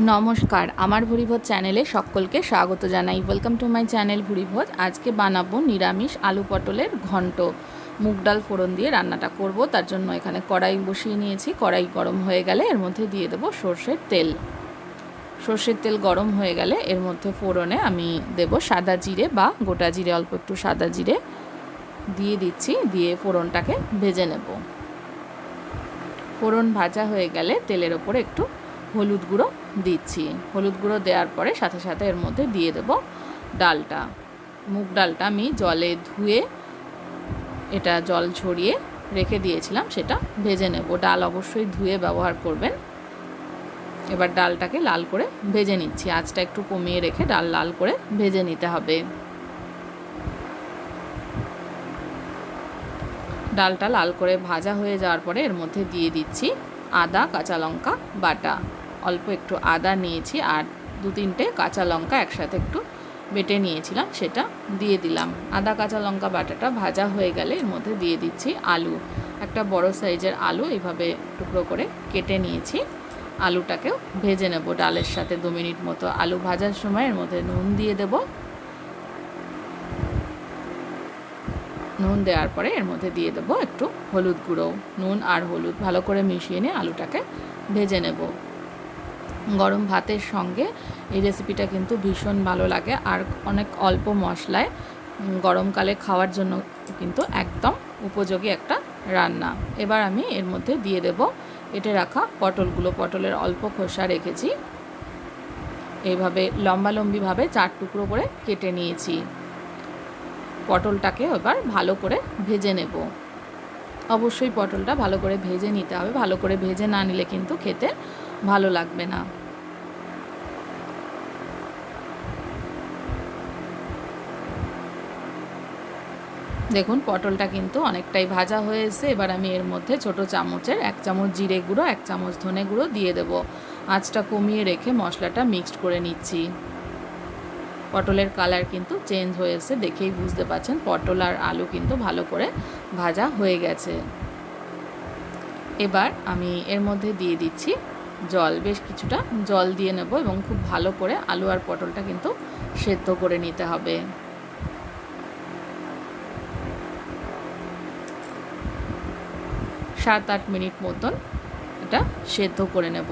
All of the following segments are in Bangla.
নমস্কার, আমার ভুরিভোজ চ্যানেলে সকলকে স্বাগত জানাই। Welcome to my channel Bhuribhoj. আজকে বানাবো নিরামিষ আলু পটলের ঘন্ট। মুগ ডাল ফোড়ন দিয়ে রান্নাটা করব, তার জন্য এখানে কড়াই বসিয়ে নিয়েছি। কড়াই গরম হয়ে গেলে এর মধ্যে দিয়ে দেবো সর্ষের তেল। সর্ষের তেল গরম হয়ে গেলে এর মধ্যে ফোড়নে আমি দেব সাদা জিরে বা গোটা জিরে, অল্প একটু সাদা জিরে দিয়ে দিচ্ছি, দিয়ে ফোড়নটাকে ভেজে নেব। ফোড়ন ভাজা হয়ে গেলে তেলের ওপরে একটু হলুদ গুঁড়ো দিচ্ছি। হলুদ গুঁড়ো দেওয়ার পরে সাথে সাথে এর মধ্যে দিয়ে দেব ডালটা। মুগ ডালটা আমি জলে ধুয়ে এটা জল ছড়িয়ে রেখে দিয়েছিলাম, সেটা ভেজে নেব। ডাল অবশ্যই ধুয়ে ব্যবহার করবেন। এবার ডালটাকে লাল করে ভেজে নিচ্ছি। আঁচটা একটু কমিয়ে রেখে ডাল লাল করে ভেজে নিতে হবে। ডালটা লাল করে ভাজা হয়ে যাওয়ার পরে এর মধ্যে দিয়ে দিচ্ছি আদা, কাঁচা লঙ্কা, বাটা। অল্প একটু আদা নিয়েছি আর দু তিনটে কাঁচা লঙ্কা একসাথে একটু বেটে নিয়েছিলাম, সেটা দিয়ে দিলাম। আদা, কাঁচা লঙ্কা বাটাটা ভাজা হয়ে গেলে এর মধ্যে দিয়ে দিচ্ছি আলু। একটা বড় সাইজের আলু এইভাবে টুকরো করে কেটে নিয়েছি। আলুটাকেও ভেজে নেব ডালের সাথে দু মিনিট মতো। আলু ভাজার সময় এর মধ্যে নুন দিয়ে দেব। নুন দেওয়ার পরে এর মধ্যে দিয়ে দেবো একটু হলুদ গুঁড়ো। নুন আর হলুদ ভালো করে মিশিয়ে নিয়ে আলুটাকে ভেজে নেব। গরম ভাতের সঙ্গে এই রেসিপিটা কিন্তু ভীষণ ভালো লাগে। আর অনেক অল্প মশলায় গরমকালে খাওয়ার জন্য কিন্তু একদম উপযোগী একটা রান্না। এবার আমি এর মধ্যে দিয়ে দেব কেটে রাখা পটলগুলো। পটলের অল্প খোসা রেখেছি। এইভাবে লম্বালম্বিভাবে চার টুকরো করে কেটে নিয়েছি। পটলটাকে এবার ভালো করে ভেজে নেব। অবশ্যই পটলটা ভালো করে ভেজে নিতে হবে। ভালো করে ভেজে না নিলে কিন্তু খেতে ভালো লাগবে না। দেখুন, পটলটা কিন্তু অনেকটাই ভাজা হয়ে এসে এবার আমি এর মধ্যে ছোট চামচের এক চামচ জিরে গুঁড়ো, এক চামচ ধনে গুঁড়ো দিয়ে দেব। আঁচটা কমিয়ে রেখে মশলাটা মিক্সড করে নিচ্ছি। পটলের কালার কিন্তু চেঞ্জ হয়েছে দেখেই বুঝতে পারছেন। পটল আর আলু কিন্তু ভালো করে ভাজা হয়ে গেছে। এবার আমি এর মধ্যে দিয়ে দিচ্ছি জল। বেশ কিছুটা জল দিয়ে নেব এবং খুব ভালো করে আলু আর পটলটা কিন্তু সেদ্ধ করে নিতে হবে। সাত আট মিনিট মতন এটা সেদ্ধ করে নেব।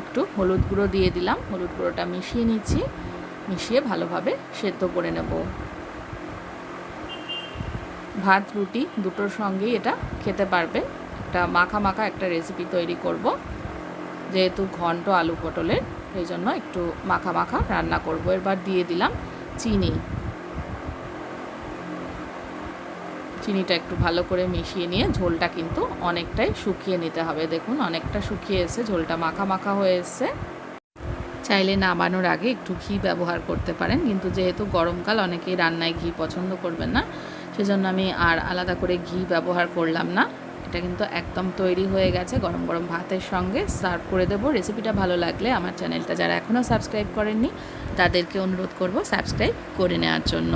একটু হলুদ গুঁড়ো দিয়ে দিলাম। হলুদ গুঁড়োটা মিশিয়ে নিচ্ছি। মিশিয়ে ভালোভাবে সেদ্ধ করে নেব। ভাত, রুটি দুটোর সঙ্গেই এটা খেতে পারবে। একটা মাখা মাখা একটা রেসিপি তৈরি করব। যেহেতু ঘন্ট আলু পটলের, এই জন্য একটু মাখা মাখা রান্না করব। এবার দিয়ে দিলাম চিনি। চিনিটা একটু ভালো করে মিশিয়ে নিয়ে ঝোলটা কিন্তু অনেকটাই শুকিয়ে নিতে হবে। দেখুন, অনেকটা শুকিয়ে এসে ঝোলটা মাখা মাখা হয়ে এসছে। চাইলে নামানোর আগে একটু ঘি ব্যবহার করতে পারেন। কিন্তু যেহেতু গরমকাল, অনেকেই রান্নায় ঘি পছন্দ করবেন না। সেজন্য আমি আর আলাদা করে ঘি ব্যবহার করলাম না। এটা কিন্তু একদম তৈরি হয়ে গেছে গরম গরম ভাতের সঙ্গে। সার্ভ করে দেবো। রেসিপিটা ভালো লাগলে আমার চ্যানেলটা যারা এখনও সাবস্ক্রাইব করেননি, তাদেরকে অনুরোধ করব সাবস্ক্রাইব করে নেওয়ার জন্য।